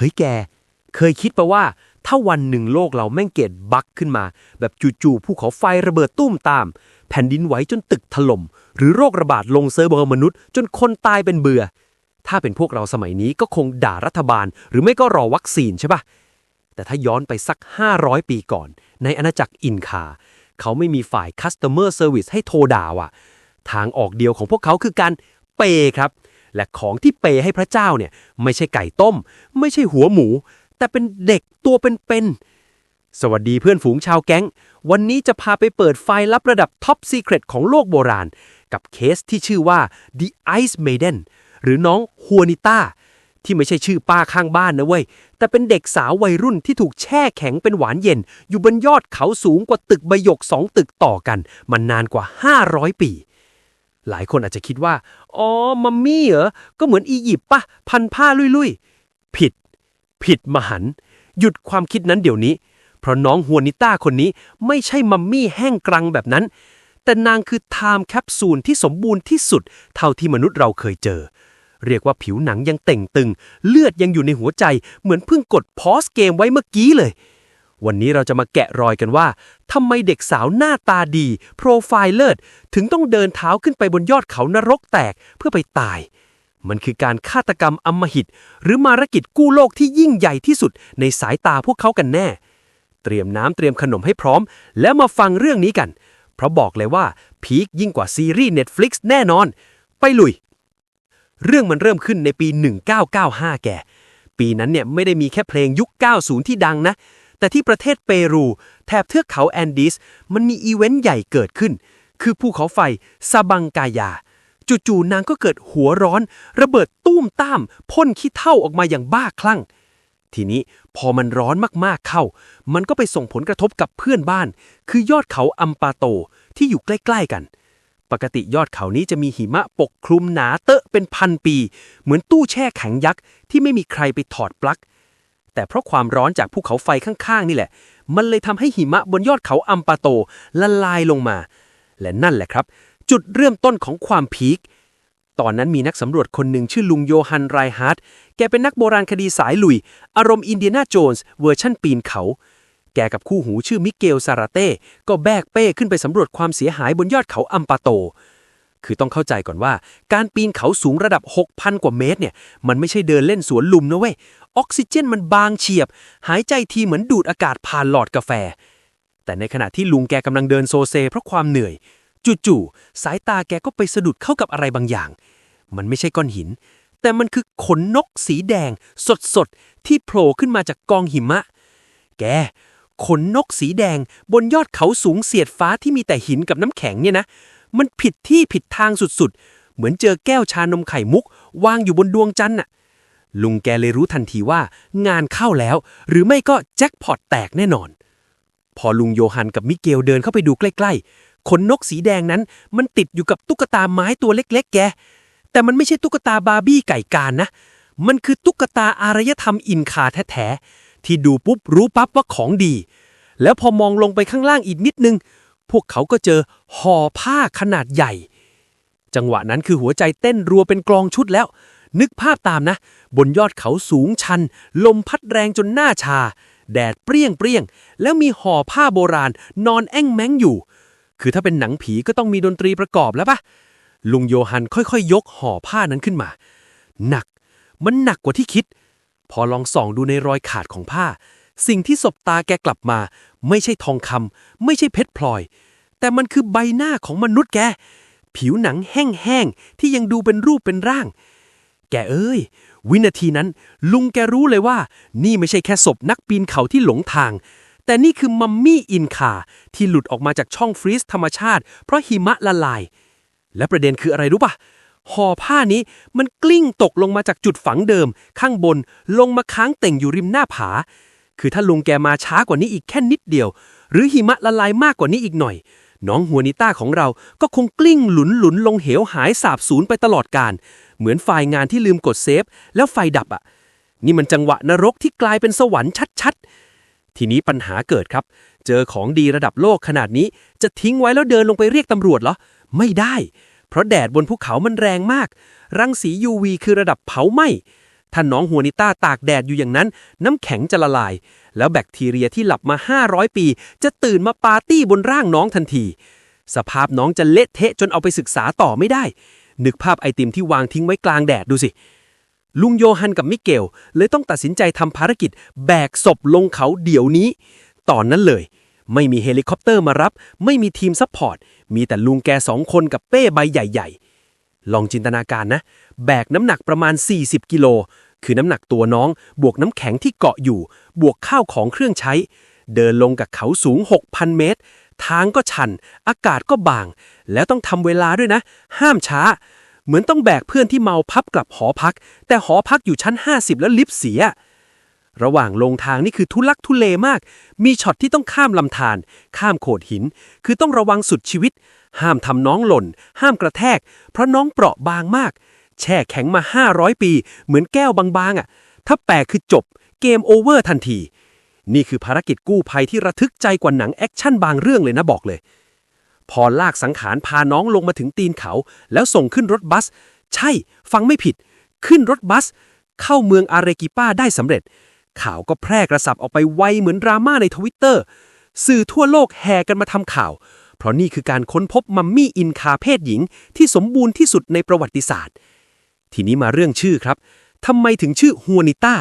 เฮ้ยแก เคยคิดปะว่า ถ้าวันหนึ่งโลกเราแม่งเกิดบั๊กขึ้นมา แบบจู่ๆภูเขาไฟระเบิดตุ้มตาม แผ่นดินไหวจนตึกถล่ม หรือโรคระบาดลงเซิร์ฟเวอร์มนุษย์ จนคนตายเป็นเบื่อ ถ้าเป็นพวกเราสมัยนี้ก็คงด่ารัฐบาล หรือไม่ก็รอวัคซีนใช่ปะแต่ถ้าย้อนไปสัก 500 ปีก่อน ในอาณาจักรอินคา เขาไม่มีฝ่าย Customer Service ให้โทรด่าว่ะ ทางออกเดียวของพวกเขาคือการเปย์ครับ และของที่เปย์ให้พระเจ้าเนี่ยไม่ใช่ไก่ต้ม ไม่ใช่หัวหมู แต่เป็นเด็กตัวเป็นๆสวัสดีเพื่อนฝูงชาวแก๊ง วันนี้จะพาไปเปิดไฟล์ลับระดับท็อปซีเครตของโลกโบราณ กับเคสที่ชื่อว่า The Ice Maiden หรือน้องฮัวนิต้าที่ไม่ใช่ชื่อป้าข้างบ้านนะเว้ย แต่เป็นเด็กสาววัยรุ่นที่ถูกแช่แข็งเป็นหวานเย็น อยู่บนยอดเขาสูงกว่าตึกใบหยกสองตึกต่อกันมันนานกว่า 500 ปี หลายคนอาจจะคิดว่า อ๋อ มัมมี่เหรอ ก็เหมือนอียิปต์ปะพันผ้าลุยๆ ผิด ผิดมหันต์หยุดความคิดนั้นเดี๋ยวนี้ เพราะน้องฮัวนิต้าคนนี้ไม่ใช่มัมมี่แห้งกรังแบบนั้น แต่นางคือไทม์แคปซูลที่สมบูรณ์ที่สุด เท่าที่มนุษย์เราเคยเจอ เรียกว่าผิวหนังยังเต่งตึง เลือดยังอยู่ในหัวใจ เหมือนเพิ่งกดพอสเกมไว้เมื่อกี้เลย วันนี้เราจะมาแกะรอยกันว่าทำไมเด็กสาวหน้าตาดี โปรไฟล์เลิศ ถึงต้องเดินเท้าขึ้นไปบนยอดเขานรกแตกเพื่อไปตาย มันคือการฆาตกรรมอำมหิต หรือมารกิจกู้โลกที่ยิ่งใหญ่ที่สุดในสายตาพวกเขากันแน่ เตรียมน้ำเตรียมขนมให้พร้อม แล้วมาฟังเรื่องนี้กัน เพราะบอกเลยว่าพีคยิ่งกว่าซีรีส์ Netflix แน่นอน ไปลุย เรื่องมันเริ่มขึ้นในปี 1995 แกปีนั้นเนี่ยไม่ได้มีแค่เพลงยุค 90 ที่ดังนะ แต่ที่ประเทศเปรู แถบเทือกเขาแอนดีสมันมีอีเวนต์ใหญ่เกิดขึ้น คือภูเขาไฟซาบังกายา จู่ๆนางก็เกิดหัวร้อน ระเบิดตุ้มต้ามพ่นขี้เท่าออกมาอย่างบ้าคลั่ง ทีนี้พอมันร้อนมากๆเข้า มันก็ไปส่งผลกระทบกับเพื่อนบ้าน คือยอดเขาอัมปาโตที่อยู่ใกล้ๆกัน ปกติยอดเขานี้จะมีหิมะปกคลุมหนาเตอะเป็นพันปี เหมือนตู้แช่แข็งยักษ์ที่ไม่มีใครไปถอดปลั๊ก แต่เพราะความร้อนจากภูเขาไฟข้างๆ นี่แหละ มันเลยทำให้หิมะบนยอดเขาอัมปาโตละลายลงมา และนั่นแหละครับ จุดเริ่มต้นของความพีคตอนนั้นมีนักสำรวจคนหนึ่งชื่อลุงโยฮันไรฮาร์ดแกเป็นนักโบราณคดีสายลุย อารมณ์อินเดียนาโจนส์เวอร์ชั่นปีนเขา แกกับคู่หูชื่อมิเกลซาราเต้ก็แบกเป้ขึ้นไปสำรวจความเสียหายบนยอดเขาอัมปาโต คือต้องเข้าใจก่อนว่า การปีนเขาสูงระดับ 6,000 กว่าเมตรเนี่ย มันไม่ใช่เดินเล่นสวนลุมนะเว้ย ออกซิเจนมันบางเฉียบ หายใจทีเหมือนดูดอากาศผ่านหลอดกาแฟ แต่ในขณะที่ลุงแกกำลังเดินโซเซเพราะความเหนื่อย จู่ๆสายตาแกก็ไปสะดุดเข้ากับอะไรบางอย่าง มันไม่ใช่ก้อนหิน แต่มันคือขนนกสีแดง สดๆที่โผล่ขึ้นมาจากกองหิมะ แกขนนกสีแดงบนยอดเขาสูงเสียดฟ้าที่มีแต่หินกับน้ำแข็งเนี่ยนะ มันผิดที่ผิดทางสุดๆ เหมือนเจอแก้วชานมไข่มุก วางอยู่บนดวงจันทร์น่ะลุงแกเลยรู้ทันทีว่างานเข้าแล้ว หรือไม่ก็แจ็คพอตแตกแน่นอน พอลุงโยฮันกับมิเกลเดินเข้าไปดูใกล้ๆขนนกสีแดงนั้น มันติดอยู่กับตุ๊กตาไม้ตัวเล็ก ๆ แก แต่มันไม่ใช่ตุ๊กตาบาร์บี้ไก่การนะ มันคือตุ๊กตาอารยธรรมอินคาแท้ๆที่ดูปุ๊บรู้ปั๊บว่าของดี แล้วพอมองลงไปข้างล่างอีกนิดนึง พวกเขาก็เจอห่อผ้าขนาดใหญ่ จังหวะนั้นคือหัวใจเต้นรัวเป็นกลองชุดแล้ว นึกภาพตามนะ บนยอดเขาสูงชัน ลมพัดแรงจนหน้าชา แดดเปรี้ยงเปรี้ยง แล้วมีห่อผ้าโบราณ นอนแอ่งแม้งอยู่ คือถ้าเป็นหนังผีก็ต้องมีดนตรีประกอบแล้วปะลุงโยฮันค่อยๆยกห่อผ้านั้นขึ้นมา หนัก มันหนักกว่าที่คิด พอลองส่องดูในรอยขาดของผ้า สิ่งที่สบตาแกกลับมา ไม่ใช่ทองคำไม่ใช่เพชรพลอย แต่มันคือใบหน้าของมนุษย์แก ผิวหนังแห้งๆ ที่ยังดูเป็นรูปเป็นร่าง แกเอ้ย วินาทีนั้น ลุงแกรู้เลยว่า นี่ไม่ใช่แค่ศพนักปีนเขาที่หลงทาง แต่นี่คือมัมมี่อินคาที่หลุดออกมาจากช่องฟรีซธรรมชาติ เพราะหิมะละลาย และประเด็นคืออะไรรู้ปะห่อผ้านี้มันกลิ้งตกลงมาจากจุดฝังเดิม ข้างบนลงมาค้างเต่งอยู่ริมหน้าผา คือถ้าลุงแกมาช้ากว่านี้อีกแค่นิดเดียว หรือหิมะละลายมากกว่านี้อีกหน่อย น้องหัวนิต้าของเราก็คงกลิ้งหลุนหลุนลงเหวหายสาบสูญไปตลอดการ เหมือนไฟล์งานที่ลืมกดเซฟ แล้วไฟดับอะ นี่มันจังหวะนรกที่กลายเป็นสวรรค์ชัดๆ ทีนี้ปัญหาเกิดครับ เจอของดีระดับโลกขนาดนี้ จะทิ้งไว้แล้วเดินลงไปเรียกตำรวจเหรอ ไม่ได้ เพราะแดดบนภูเขามันแรงมาก รังสี UV คือระดับเผาไหม้ ถ้าน้องหัวนิต้าตากแดดอยู่อย่างนั้น น้ำแข็งจะละลาย แล้วแบคทีเรียที่หลับมา 500 ปี จะตื่นมาปาร์ตี้บนร่างน้องทันที สภาพน้องจะเละเทะจนเอาไปศึกษาต่อไม่ได้ นึกภาพไอติมที่วางทิ้งไว้กลางแดดดูสิ ลุงโยฮันกับมิเกลเลยต้องตัดสินใจทำภารกิจ แบกศพลงเขาเดี๋ยวนี้ ตอนนั้นเลยไม่มีเฮลิคอปเตอร์มารับ ไม่มีทีมซัพพอร์ต มีแต่ลุงแกสองคนกับเป้ใบใหญ่ ๆ ลองจินตนาการนะ แบกน้ำหนักประมาณ 40 กิโล คือน้ำหนักตัวน้อง บวกน้ำแข็งที่เกาะอยู่ บวกข้าวของเครื่องใช้ เดินลงกับเขาสูง 6,000 เมตร ทางก็ชัน อากาศก็บาง แล้วต้องทำเวลาด้วยนะ ห้ามช้า เหมือนต้องแบกเพื่อนที่เมาพับกลับหอพัก แต่หอพักอยู่ชั้น 50 แล้วลิฟต์เสีย ระหว่างลงทางนี่คือทุลักทุเลมาก มีช็อตที่ต้องข้ามลำธาร ข้ามโขดหิน คือต้องระวังสุดชีวิต ห้ามทำน้องหล่น ห้ามกระแทก เพราะน้องเปราะบางมาก แช่แข็งมา 500 ปี เหมือนแก้วบางๆอะ ถ้าแปลกคือจบ เกมโอเวอร์ทันที นี่คือภารกิจกู้ภัยที่ระทึกใจกว่าหนังแอคชั่นบางเรื่องเลยนะบอกเลย พอลากสังขารพาน้องลงมาถึงตีนเขา แล้วส่งขึ้นรถบัส ใช่ ฟังไม่ผิด ขึ้นรถบัส เข้าเมืองอาเรกิป้าได้สำเร็จ ข่าวก็แพร่กระสับออกไปไวเหมือนดราม่าในทวิตเตอร์สื่อทั่วโลกแห่กันมาทำข่าว เพราะนี่คือการค้นพบมัมมี่อินคาเพศหญิง ที่สมบูรณ์ที่สุดในประวัติศาสตร์ ทีนี้มาเรื่องชื่อครับทำไมถึงชื่อฮัวนิต้า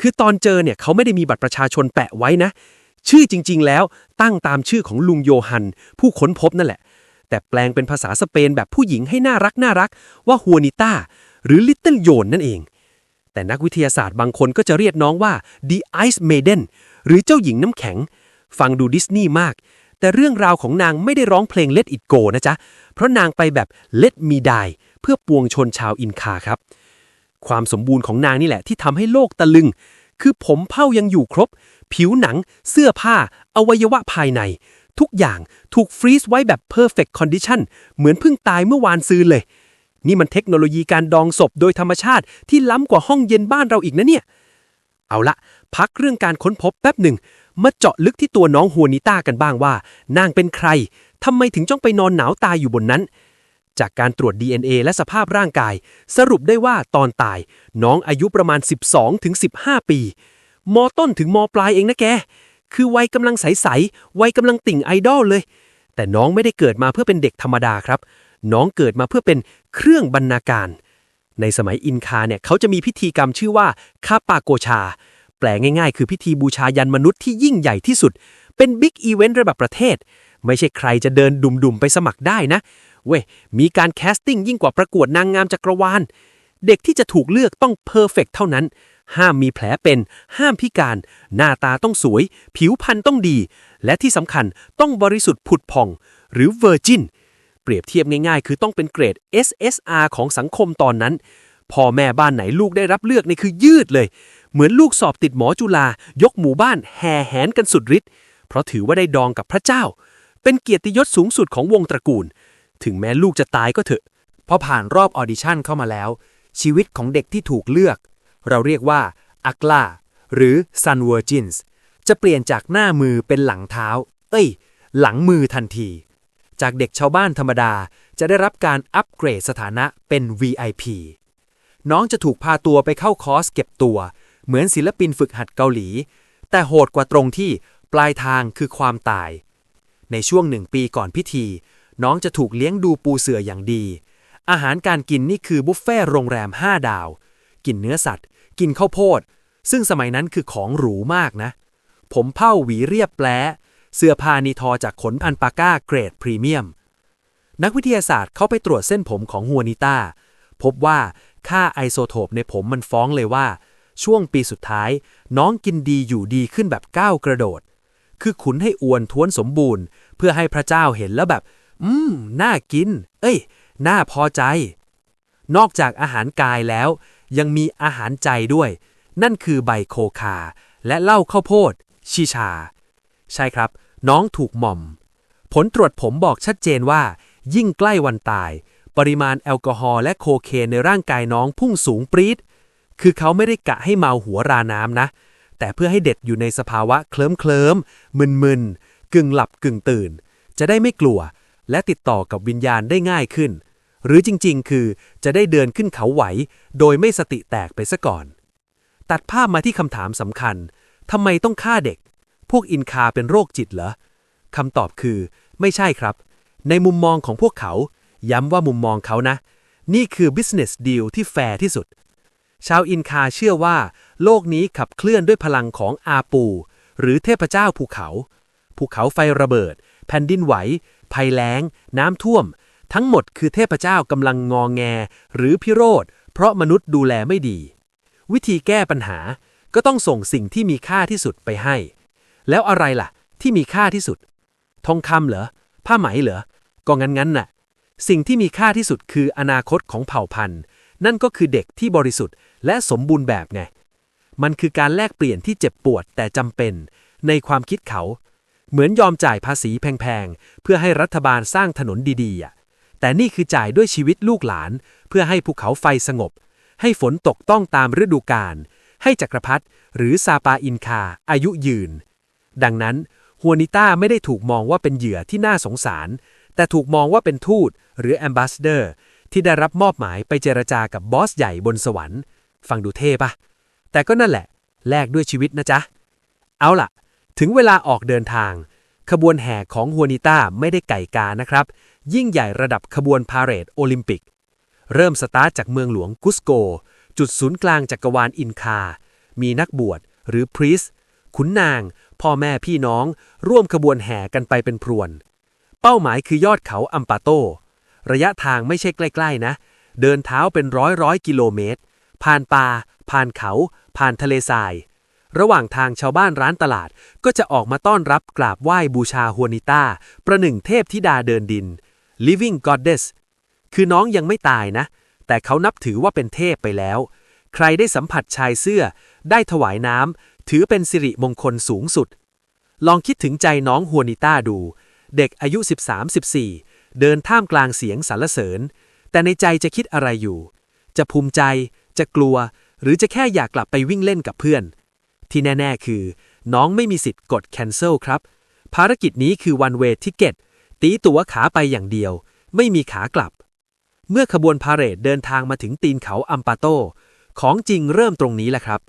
คือตอนเจอเนี่ยเขาไม่ได้มีบัตรประชาชนแปะไว้นะ ชื่อจริง ๆ แล้วตั้งตามชื่อของลุงโยฮัน ผู้ค้นพบนั่นแหละ แต่แปลงเป็นภาษาสเปนแบบผู้หญิงให้น่ารักน่ารักว่าฮัวนิต้าหรือลิตเติ้ลโยนนั่นเอง แต่นักวิทยาศาสตร์บางคนก็จะเรียกน้องว่า The Ice Maiden หรือเจ้าหญิงน้ำแข็ง ฟังดูดิสนีย์มาก แต่เรื่องราวของนางไม่ได้ร้องเพลง Let It Go นะจ๊ะ เพราะนางไปแบบ Let Me Die เพื่อปวงชนชาวอินคาครับ ความสมบูรณ์ของนางนี่แหละที่ทำให้โลกตะลึง คือผมเผ้ายังอยู่ครบ ผิวหนัง เสื้อผ้า อวัยวะภายใน ทุกอย่างถูกฟรีซไว้แบบ perfect condition เหมือนเพิ่งตายเมื่อวานซื้อเลย นี่มันเทคโนโลยีการดองศพโดยธรรมชาติที่ล้ำกว่าห้องเย็นบ้านเราอีกนะเนี่ย เอาละ พักเรื่องการค้นพบแป๊บหนึ่ง มาเจาะลึกที่ตัวน้องฮัวนิต้ากันบ้างว่า นางเป็นใคร ทำไมถึงจ้องไปนอนหนาวตายอยู่บนนั้น จากการตรวจ DNA และสภาพร่างกาย สรุปได้ว่าตอนตาย น้องอายุประมาณ 12ถึง15 ปี มต้นถึงมปลายเองนะแก คือวัยกำลังใสๆวัยกำลังติ่งไอดอลเลย แต่น้องไม่ได้เกิดมาเพื่อเป็นเด็กธรรมดาครับ น้องเกิดมาเพื่อเป็นเครื่องบรรณาการ ในสมัยอินคาเนี่ยเขาจะมีพิธีกรรมชื่อว่าคาปาโกชา แปลง่ายๆ คือพิธีบูชายันมนุษย์ที่ยิ่งใหญ่ที่สุด เป็นบิ๊กอีเวนต์ระดับประเทศ ไม่ใช่ใครจะเดินดุมๆไปสมัครได้นะเว้ยมีการแคสติ้งยิ่งกว่าประกวดนางงามจักรวาลเด็กที่จะถูกเลือกต้องเพอร์เฟกเท่านั้น ห้ามมีแผลเป็น ห้ามพิการ หน้าตาต้องสวย ผิวพรรณต้องดี และที่สำคัญต้องบริสุทธิ์ผุดผ่อง หรือเวอร์จิน เปรียบเทียบง่ายๆ คือต้องเป็นเกรด SSR ของสังคมตอนนั้น พ่อแม่บ้านไหนลูกได้รับเลือกนี่คือยืดเลย เหมือนลูกสอบติดหมอจุฬายกหมู่บ้านแห่แหนกันสุดฤทธิ์เพราะถือว่าได้ดองกับพระเจ้า เป็นเกียรติยศสูงสุดของวงตระกูล ถึงแม้ลูกจะตายก็เถอะพอผ่านรอบออดิชั่นเข้ามาแล้ว ชีวิตของเด็กที่ถูกเลือก เราเรียกว่าอักลาหรือ Sun Virgins จะเปลี่ยนจากหน้ามือเป็นหลังเท้า เอ้ย หลังมือทันที จากเด็กชาวบ้านธรรมดา จะได้รับการอัปเกรดสถานะเป็น VIP น้องจะถูกพาตัวไปเข้าคอร์สเก็บตัว เหมือนศิลปินฝึกหัดเกาหลี แต่โหดกว่าตรงที่ปลายทางคือความตาย ในช่วงหนึ่งปีก่อนพิธี น้องจะถูกเลี้ยงดูปูเสืออย่างดี อาหารการกินนี่คือบุฟเฟ่ต์โรงแรม 5 ดาว กินเนื้อสัตว์ กินข้าวโพด ซึ่งสมัยนั้นคือของหรูมากนะ ผมเผ้าหวีเรียบแปล เสื้อผ้านีทอจากขนอันปาก้าเกรดพรีเมียม นักวิทยาศาสตร์เข้าไปตรวจเส้นผมของฮัวนิต้า พบว่าค่าไอโซโทปในผมมันฟ้องเลยว่า ช่วงปีสุดท้าย น้องกินดีอยู่ดีขึ้นแบบก้าวกระโดด คือขุนให้อวนท้วนสมบูรณ์ เพื่อให้พระเจ้าเห็นแล้วแบบ อืม น่ากิน เอ้ย น่าพอใจ นอกจากอาหารกายแล้ว ยังมีอาหารใจด้วย นั่นคือใบโคคา และเหล้าข้าวโพดชีชา ใช่ครับ น้องถูกหม่อม ผลตรวจผมบอกชัดเจนว่า ยิ่งใกล้วันตาย ปริมาณแอลกอฮอล์และโคเคนในร่างกายน้องพุ่งสูงปรี๊ดคือเขาไม่ได้กะให้เมาหัวราน้ำนะ แต่เพื่อให้เด็กอยู่ในสภาวะเคลิ้มเคลิมมึนมึนกึ่งหลับกึ่งตื่น จะได้ไม่กลัว และติดต่อกับวิญญาณได้ง่ายขึ้น หรือจริงๆ คือจะได้เดินขึ้นเขาไหว โดยไม่สติแตกไปซะก่อน ตัดภาพมาที่คำถามสำคัญทำไมต้องฆ่าเด็ก พวกอินคาเป็นโรคจิตเหรอคำตอบคือ ไม่ใช่ครับ ในมุมมองของพวกเขา ย้ำว่ามุมมองเขานะ นี่คือ business deal ที่แฟร์ที่สุด ชาวอินคาเชื่อว่า โลกนี้ขับเคลื่อนด้วยพลังของอาปู หรือเทพเจ้าภูเขา ภูเขาไฟระเบิด แผ่นดินไหว ภัยแล้ง น้ำท่วม ทั้งหมดคือเทพเจ้ากำลังงองแง หรือพิโรธ เพราะมนุษย์ดูแลไม่ดี วิธีแก้ปัญหาก็ต้องส่งสิ่งที่มีค่าที่สุดไปให้ แล้วอะไรล่ะ ที่มีค่าที่สุด ทองคำเหรอ ผ้าไหมเหรอ ก็งั้นๆน่ะ สิ่งที่มีค่าที่สุดคืออนาคตของเผ่าพันธุ์ นั่นก็คือเด็กที่บริสุทธิ์และสมบูรณ์แบบไง มันคือการแลกเปลี่ยนที่เจ็บปวดแต่จำเป็น ในความคิดเขา เหมือนยอมจ่ายภาษีแพงๆ เพื่อให้รัฐบาลสร้างถนนดีๆอะแต่นี่คือจ่ายด้วยชีวิตลูกหลาน เพื่อให้ภูเขาไฟสงบ ให้ฝนตกต้องตามฤดูกาลให้จักรพรรดิหรือซาปาอินคาอายุยืน ดังนั้นฮัวนิต้าไม่ได้ถูกมองว่าเป็นเหยื่อที่น่าสงสาร แต่ถูกมองว่าเป็นทูตหรือแอมบาสเดอร์ที่ได้รับมอบหมายไปเจรจากับบอสใหญ่บนสวรรค์ ฟังดูเท่ปะแต่ก็นั่นแหละ แลกด้วยชีวิตนะจ๊ะ เอาล่ะ ถึงเวลาออกเดินทาง ขบวนแห่ของฮัวนิต้าไม่ได้ไก่กานะครับ ยิ่งใหญ่ระดับขบวนพาเหรดโอลิมปิก เริ่มสตาร์ทจากเมืองหลวงกุสโก จุดศูนย์กลางจักรวาลอินคา มีนักบวชหรือพรีสขุนนาง พ่อแม่พี่น้อง ร่วมขบวนแห่กันไปเป็นพรวน เป้าหมายคือยอดเขาอัมปาโต ระยะทางไม่ใช่ใกล้ ๆ นะ เดินเท้าเป็นร้อยร้อยกิโลเมตร ผ่านป่า ผ่านเขา ผ่านทะเลทราย ระหว่างทางชาวบ้านร้านตลาดก็จะออกมาต้อนรับกราบไหว้บูชาฮัวนิต้า ประหนึ่งเทพธิดาเดินดิน living goddess คือน้องยังไม่ตายนะ แต่เขานับถือว่าเป็นเทพไปแล้ว ใครได้สัมผัสชายเสื้อ ได้ถวายน้ำ ถือเป็นสิริมงคลสูงสุด ลองคิดถึงใจน้องฮัวนิต้าดู เด็กอายุ 13-14 เดินท่ามกลางเสียงสรรเสริญ แต่ในใจจะคิดอะไรอยู่ จะภูมิใจ จะกลัว หรือจะแค่อยากกลับไปวิ่งเล่นกับเพื่อน ที่แน่ ๆ คือ น้องไม่มีสิทธิ์กด cancel ครับ ภารกิจนี้คือ one way ticket ตีตั๋วขาไปอย่างเดียว ไม่มีขากลับ เมื่อขบวนพาเหรดเดินทางมาถึงตีนเขาอัมปาโต ของจริงเริ่มตรงนี้แหละครับ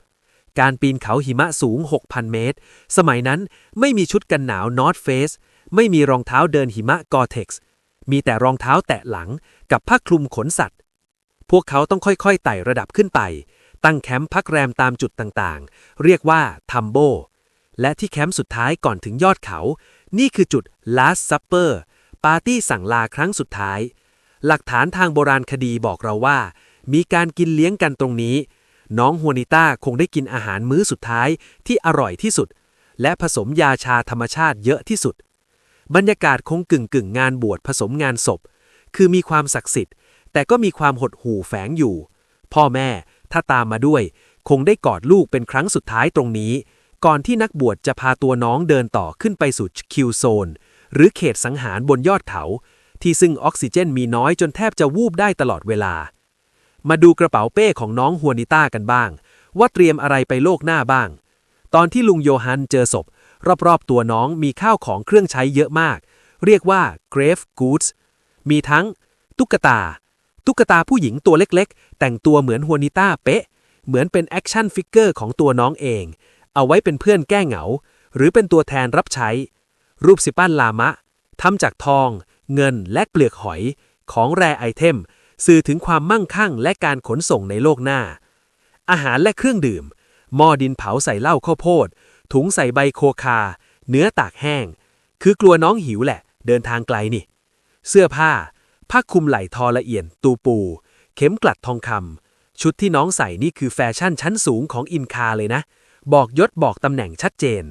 การปีนเขาหิมะสูง 6,000 เมตร สมัยนั้นไม่มีชุดกันหนาว North Face ไม่มีรองเท้าเดินหิมะ Gore-Tex มีแต่รองเท้าแตะหลังกับผ้าคลุมขนสัตว์ พวกเขาต้องค่อยๆไต่ระดับขึ้นไป ตั้งแคมป์พักแรมตามจุดต่างๆ เรียกว่าทัมโบ และที่แคมป์สุดท้ายก่อนถึงยอดเขา นี่คือจุด Last Supper ปาร์ตี้สั่งลาครั้งสุดท้าย หลักฐานทางโบราณคดีบอกเราว่า มีการกินเลี้ยงกันตรงนี้ น้องฮัวนิต้าคงได้กินอาหารมื้อสุดท้ายที่อร่อยที่สุด และผสมยาชาธรรมชาติเยอะที่สุด บรรยากาศคงกึ่งกึ่งงานบวชผสมงานศพ คือมีความศักดิ์สิทธิ์ แต่ก็มีความหดหู่แฝงอยู่ พ่อแม่ถ้าตามมาด้วย คงได้กอดลูกเป็นครั้งสุดท้ายตรงนี้ ก่อนที่นักบวชจะพาตัวน้องเดินต่อขึ้นไปสู่คิวโซน หรือเขตสังหารบนยอดเขา ที่ซึ่งออกซิเจนมีน้อยจนแทบจะวูบได้ตลอดเวลา มาดูกระเป๋าเป้ของน้องฮัวนิต้ากันบ้าง ว่าเตรียมอะไรไปโลกหน้าบ้าง ตอนที่ลุงโยฮันเจอศพ รอบๆตัวน้องมีข้าวของเครื่องใช้เยอะมาก เรียกว่า grave goods มีทั้ง ตุ๊กตา ตุ๊กตาผู้หญิงตัวเล็กๆ แต่งตัวเหมือนฮัวนิต้าเป๊ะ เหมือนเป็นแอคชั่นฟิกเกอร์ของตัวน้องเอง เอาไว้เป็นเพื่อนแก้เหงา หรือเป็นตัวแทนรับใช้ รูปสิปั้นลามะทำจากทอง เงินและเปลือกหอยของแรไอเทม สื่อถึงความมั่งคั่งและการขนส่งในโลกหน้า อาหารและเครื่องดื่ม หม้อดินเผาใส่เหล้าข้าวโพด ถุงใส่ใบโคคา เนื้อตากแห้ง คือกลัวน้องหิวแหละ เดินทางไกลนี่ เสื้อผ้า ผ้าคลุมไหล่ทอละเอียด ตูปู เข็มกลัดทองคำ ชุดที่น้องใส่นี่คือแฟชั่นชั้นสูงของอินคาเลยนะ บอกยศบอกตำแหน่งชัดเจน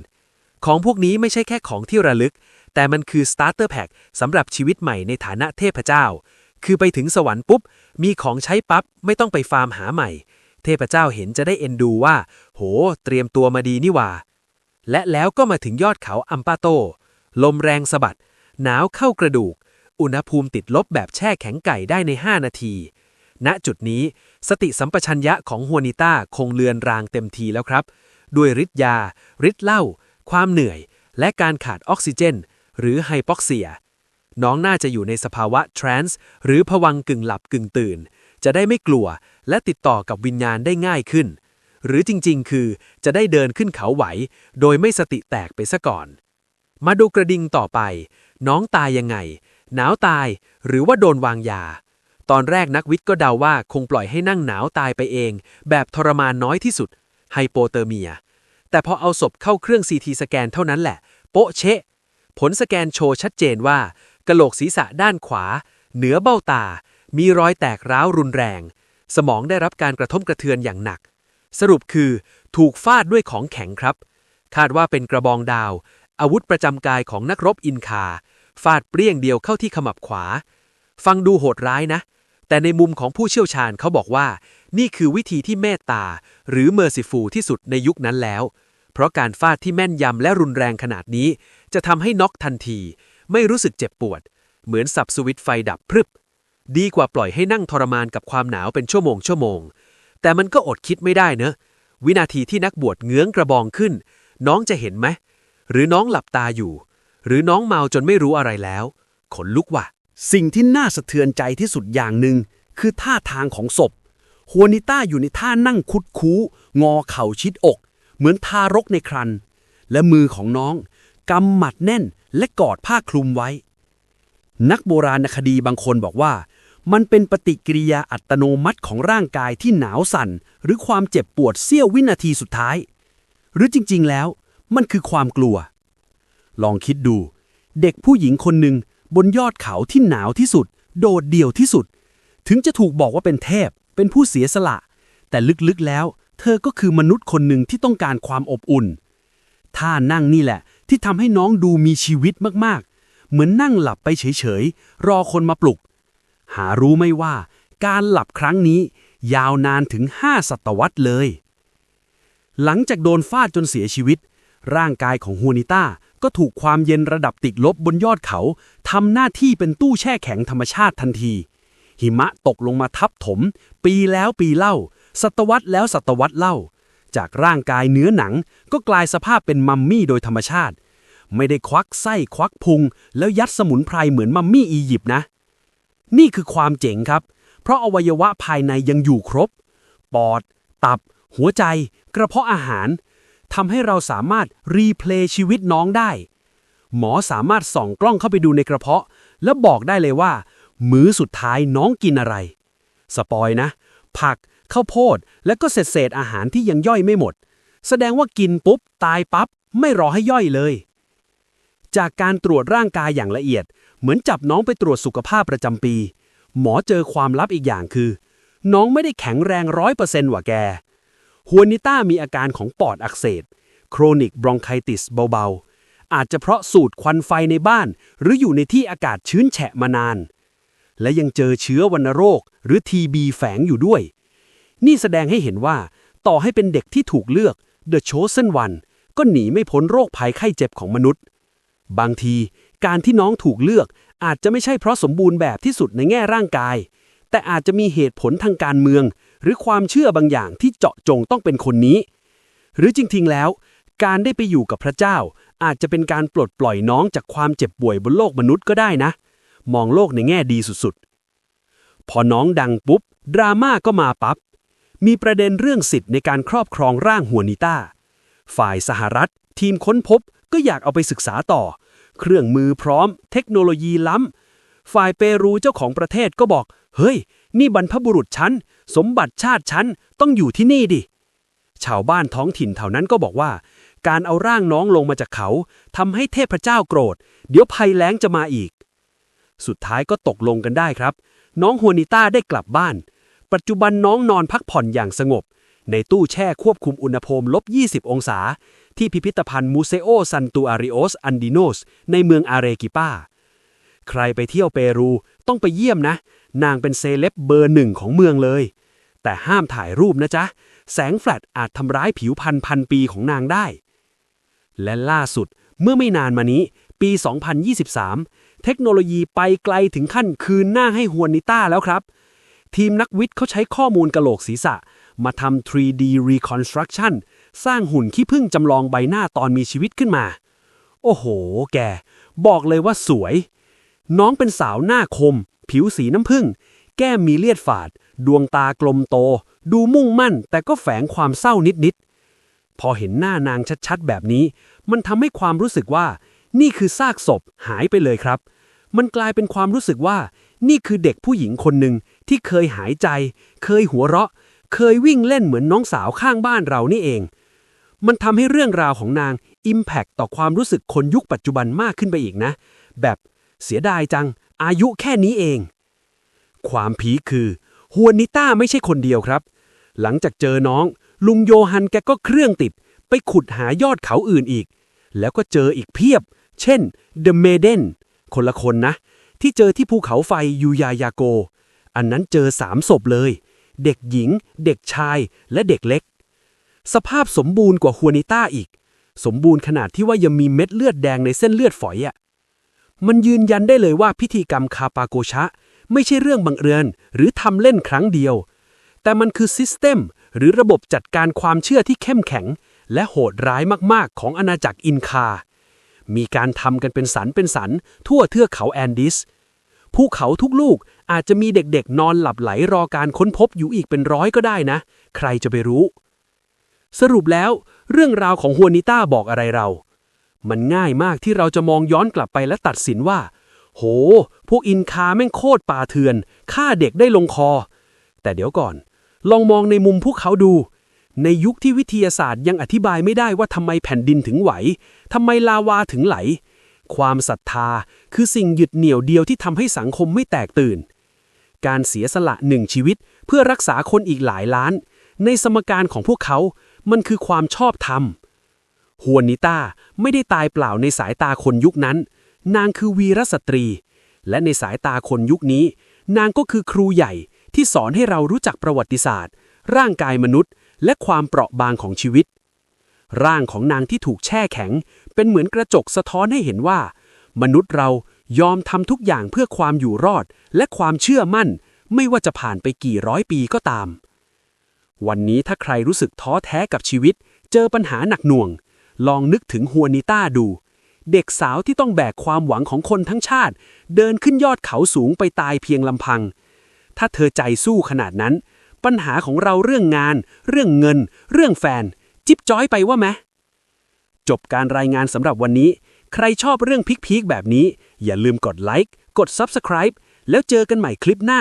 ของพวกนี้ไม่ใช่แค่ของที่ระลึก แต่มันคือสตาร์เตอร์แพ็กสำหรับชีวิตใหม่ในฐานะเทพเจ้า คือไปถึงสวรรค์ปุ๊บ มีของใช้ปั๊บไม่ต้องไปฟาร์มหาใหม่ เทพเจ้าเห็นจะได้เอ็นดูว่า โห เตรียมตัวมาดีนี่ว่า และแล้วก็มาถึงยอดเขาอัมปาโต ลมแรงสะบัด หนาวเข้ากระดูก อุณหภูมิติดลบแบบแช่แข็งไก่ได้ใน 5 นาที ณจุดนี้สติสัมปชัญญะของฮัวนิต้าคงเลือนรางเต็มทีแล้วครับ ด้วยฤทธิ์ยาฤทธิ์เหล้าความเหนื่อย และการขาดออกซิเจน หรือไฮปอกเซีย น้องน่าจะอยู่ในสภาวะทรานส์หรือผวังกึ่งหลับกึ่งตื่น จะได้ไม่กลัวและติดต่อกับวิญญาณได้ง่ายขึ้น หรือจริงๆ คือจะได้เดินขึ้นเขาไหว โดยไม่สติแตกไปซะก่อน มาดูกระดิ่งต่อไป น้องตายยังไง หนาวตายหรือว่าโดนวางยา ตอนแรกนักวิทย์ก็เดาว่าคงปล่อยให้นั่งหนาวตายไปเอง แบบทรมานน้อยที่สุดไฮโปเตอร์เมีย แต่พอเอาศพเข้าเครื่องซีทีสแกนเท่านั้นแหละ โป๊ะเชะ ผลสแกนโชว์ชัดเจนว่า กะโหลกศีรษะด้านขวา เหนือเบ้าตา มีรอยแตกร้าวรุนแรง สมองได้รับการกระทบกระเทือนอย่างหนัก สรุปคือ ถูกฟาดด้วยของแข็งครับ คาดว่าเป็นกระบองดาว อาวุธประจำกายของนักรบอินคา ฟาดเปรี้ยงเดียวเข้าที่ขมับขวา ฟังดูโหดร้ายนะ แต่ในมุมของผู้เชี่ยวชาญเขาบอกว่า นี่คือวิธีที่เมตตา หรือเมอร์ซิฟูที่สุดในยุคนั้นแล้ว เพราะการฟาดที่แม่นยำและรุนแรงขนาดนี้ จะทำให้น็อกทันที ไม่รู้สึกเจ็บปวด เหมือนสับสวิตไฟดับพรึบ ดีกว่าปล่อยให้นั่งทรมานกับความหนาวเป็นชั่วโมงชั่วโมง แต่มันก็อดคิดไม่ได้เนะ วินาทีที่นักบวชเงื้องกระบองขึ้น น้องจะเห็นไหม หรือน้องหลับตาอยู่ หรือน้องเมาจนไม่รู้อะไรแล้ว ขนลุกว่ะ สิ่งที่น่าสะเทือนใจที่สุดอย่างหนึ่งคือท่าทางของศพฮัวนิต้าอยู่ในท่านั่งคุดคู้ งอเข่าชิดอก เหมือนทารกในครัน และมือของน้องกำหมัดแน่น และกอดผ้าคลุมไว้ นักโบราณคดีบางคนบอกว่า มันเป็นปฏิกิริยาอัตโนมัติของร่างกายที่หนาวสั่น หรือความเจ็บปวดเสี้ยววินาทีสุดท้าย หรือจริงๆแล้ว มันคือความกลัว ลองคิดดู เด็กผู้หญิงคนหนึ่งบนยอดเขาที่หนาวที่สุด โดดเดี่ยวที่สุด ถึงจะถูกบอกว่าเป็นเทพ เป็นผู้เสียสละ แต่ลึกๆแล้ว เธอก็คือมนุษย์คนหนึ่งที่ต้องการความอบอุ่นท่านั่งนี่แหละ ที่ทำให้น้องดูมีชีวิตมากๆ เหมือนนั่งหลับไปเฉยๆ รอคนมาปลุก หารู้ไม่ว่า การหลับครั้งนี้ ยาวนานถึงห้าศตวรรษเลย หลังจากโดนฟาดจนเสียชีวิต ร่างกายของฮูนิต้าก็ถูกความเย็นระดับติดลบบนยอดเขาทำหน้าที่เป็นตู้แช่แข็งธรรมชาติทันที หิมะตกลงมาทับถม ปีแล้วปีเล่า ศตวรรษแล้วศตวรรษเล่า จากร่างกายเนื้อหนังก็กลายสภาพเป็นมัมมี่โดยธรรมชาติ ไม่ได้ควักไส้ควักพุง แล้วยัดสมุนไพรเหมือนมัมมี่อียิปต์นะ นี่คือความเจ๋งครับ เพราะอวัยวะภายในยังอยู่ครบ ปอด ตับ หัวใจ กระเพาะอาหารทำให้เราสามารถรีเพลย์ชีวิตน้องได้ หมอสามารถส่องกล้องเข้าไปดูในกระเพาะ แล้วบอกได้เลยว่า มื้อสุดท้ายน้องกินอะไร สปอยนะ ผัก ข้าวโพด และก็เศษเศษอาหารที่ยังย่อยไม่หมด แสดงว่ากินปุ๊บ ตายปับ๊บ ไม่รอให้ย่อยเลย จากการตรวจร่างกายอย่างละเอียด เหมือนจับน้องไปตรวจสุขภาพประจำปี หมอเจอความลับอีกอย่างคือ น้องไม่ได้แข็งแรงร้อยเปอร์เซนต์ว่ะแกฮัวนิต้ามีอาการของปอดอักเสบ โครนิกบรองไคติสเบาๆ อาจจะเพราะสูดควันไฟในบ้าน หรืออยู่ในที่อากาศชื้นแฉะมานาน และยังเจอเชื้อวัณโรคหรือทีบีแฝงอยู่ด้วย นี่แสดงให้เห็นว่า ต่อให้เป็นเด็กที่ถูกเลือก The Chosen One ก็หนีไม่พ้นโรคภัยไข้เจ็บของมนุษย์ บางทีการที่น้องถูกเลือกอาจจะไม่ใช่เพราะสมบูรณ์แบบที่สุดในแง่ร่างกาย แต่อาจจะมีเหตุผลทางการเมือง หรือความเชื่อบางอย่างที่เจาะจงต้องเป็นคนนี้ หรือจริงๆแล้ว การได้ไปอยู่กับพระเจ้า อาจจะเป็นการปลดปล่อยน้องจากความเจ็บป่วยบนโลกมนุษย์ก็ได้นะ มองโลกในแง่ดีสุดๆ พอน้องดังปุ๊บ ดราม่าก็มาปับ๊บ มีประเด็นเรื่องสิทธิ์ในการครอบครองร่างหัวนิต้า ฝ่ายสหรัฐ ทีมค้นพบก็อยากเอาไปศึกษาต่อ เครื่องมือพร้อม เทคโนโลยีล้ำ ฝ่ายเปรูเจ้าของประเทศก็บอก เฮ้ย นี่บรรพบุรุษฉันสมบัติชาติฉันต้องอยู่ที่นี่ดิ ชาวบ้านท้องถิ่นแถวนั้นก็บอกว่า การเอาร่างน้องลงมาจากเขาทำให้เทพเจ้าโกรธ เดี๋ยวภัยแล้งจะมาอีก สุดท้ายก็ตกลงกันได้ครับ น้องฮัวนิต้าได้กลับบ้าน ปัจจุบันน้องนอนพักผ่อนอย่างสงบ ในตู้แช่ควบคุมอุณหภูมิลบ 20 องศา ที่พิพิธภัณฑ์มูเซโอซันตูอาริโอสอันดิโนสในเมืองอาเรกิปาใครไปเที่ยวเปรูต้องไปเยี่ยมนะ นางเป็นเซเลบเบอร์หนึ่งของเมืองเลย แต่ห้ามถ่ายรูปนะจ๊ะ แสงแฟลชอาจทำร้ายผิวพันพันปีของนางได้ และล่าสุดเมื่อไม่นานมานี้ ปี 2023 เทคโนโลยีไปไกลถึงขั้นคืนหน้าให้ฮวนนิต้าแล้วครับ ทีมนักวิทย์เขาใช้ข้อมูลกระโหลกศีรษะ มาทำ 3D reconstruction สร้างหุ่นขี้ผึ้งจำลองใบหน้าตอนมีชีวิตขึ้นมา โอ้โห แก บอกเลยว่าสวย น้องเป็นสาวหน้าคม ผิวสีน้ำผึ้ง แก้มมีเลียดฝาด ดวงตากลมโต ดูมุ่งมั่น แต่ก็แฝงความเศร้านิดๆ พอเห็นหน้านางชัดๆ แบบนี้ มันทำให้ความรู้สึกว่า นี่คือซากศพหายไปเลยครับ มันกลายเป็นความรู้สึกว่า นี่คือเด็กผู้หญิงคนหนึ่ง ที่เคยหายใจ เคยหัวเราะ เคยวิ่งเล่นเหมือนน้องสาวข้างบ้านเรานี่เอง มันทำให้เรื่องราวของนาง Impact ต่อความรู้สึกคนยุคปัจจุบันมากขึ้นไปอีกนะ แบบเสียดายจัง อายุแค่นี้เอง ความพีคคือฮัวนิต้าไม่ใช่คนเดียวครับ หลังจากเจอน้อง ลุงโยฮันแกก็เครื่องติด ไปขุดหายอดเขาอื่นอีก แล้วก็เจออีกเพียบ เช่น The Maiden คนละคนนะ ที่เจอที่ภูเขาไฟยูยายาโก อันนั้นเจอสามศพเลย เด็กหญิง เด็กชาย และเด็กเล็ก สภาพสมบูรณ์กว่าฮัวนิต้าอีก สมบูรณ์ขนาดที่ว่ายังมีเม็ดเลือดแดงในเส้นเลือดฝอยอะ่ะ มันยืนยันได้เลยว่าพิธีกรรมคาปาโกชะ ไม่ใช่เรื่องบังเอิญหรือทำเล่นครั้งเดียว แต่มันคือซิสเต็มหรือระบบจัดการความเชื่อที่เข้มแข็ง และโหดร้ายมากๆ ของอาณาจักรอินคา มีการทำกันเป็นสันเป็นสันทั่วเทือกเขาแอนดิสภูเขาทุกลูก อาจจะมีเด็กๆ นอนหลับไหลรอการค้นพบอยู่อีกเป็นร้อยก็ได้นะ ใครจะไปรู้ สรุปแล้ว เรื่องราวของฮัวนิต้าบอกอะไรเรา มันง่ายมากที่เราจะมองย้อนกลับไปและตัดสินว่า โห พวกอินคาแม่งโคตรป่าเถื่อนฆ่าเด็กได้ลงคอ แต่เดี๋ยวก่อน ลองมองในมุมพวกเขาดู ในยุคที่วิทยาศาสตร์ยังอธิบายไม่ได้ว่าทำไมแผ่นดินถึงไหวทำไมลาวาถึงไหลความศรัทธาคือสิ่งหยุดเหนี่ยวเดียวที่ทำให้สังคมไม่แตกตื่น การเสียสละหนึ่งชีวิต เพื่อรักษาคนอีกหลายล้าน ในสมการของพวกเขา มันคือความชอบธรรมฮวนนิต้าไม่ได้ตายเปล่าในสายตาคนยุคนั้น นางคือวีรสตรี และในสายตาคนยุคนี้ นางก็คือครูใหญ่ที่สอนให้เรารู้จักประวัติศาสตร์ ร่างกายมนุษย์ และความเปราะบางของชีวิต ร่างของนางที่ถูกแช่แข็ง เป็นเหมือนกระจกสะท้อนให้เห็นว่า มนุษย์เรา ยอมทำทุกอย่างเพื่อความอยู่รอดและความเชื่อมั่น ไม่ว่าจะผ่านไปกี่ร้อยปีก็ตาม วันนี้ถ้าใครรู้สึกท้อแท้กับชีวิต เจอปัญหาหนักหน่วง ลองนึกถึงฮัวนิต้าดู เด็กสาวที่ต้องแบกความหวังของคนทั้งชาติ เดินขึ้นยอดเขาสูงไปตายเพียงลำพัง ถ้าเธอใจสู้ขนาดนั้น ปัญหาของเราเรื่องงาน เรื่องเงิน เรื่องแฟน จิ๊บจ้อยไปว่าไหมจบการรายงานสำหรับวันนี้ ใครชอบเรื่องพีคๆแบบนี้ อย่าลืมกดไลค์กด Subscribe แล้วเจอกันใหม่คลิปหน้า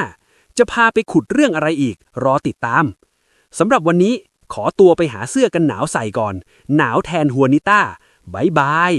จะพาไปขุดเรื่องอะไรอีก รอติดตามสำหรับวันนี้ขอตัวไปหาเสื้อกันหนาวใส่ก่อน หนาวแทนฮัวนิต้าบายบาย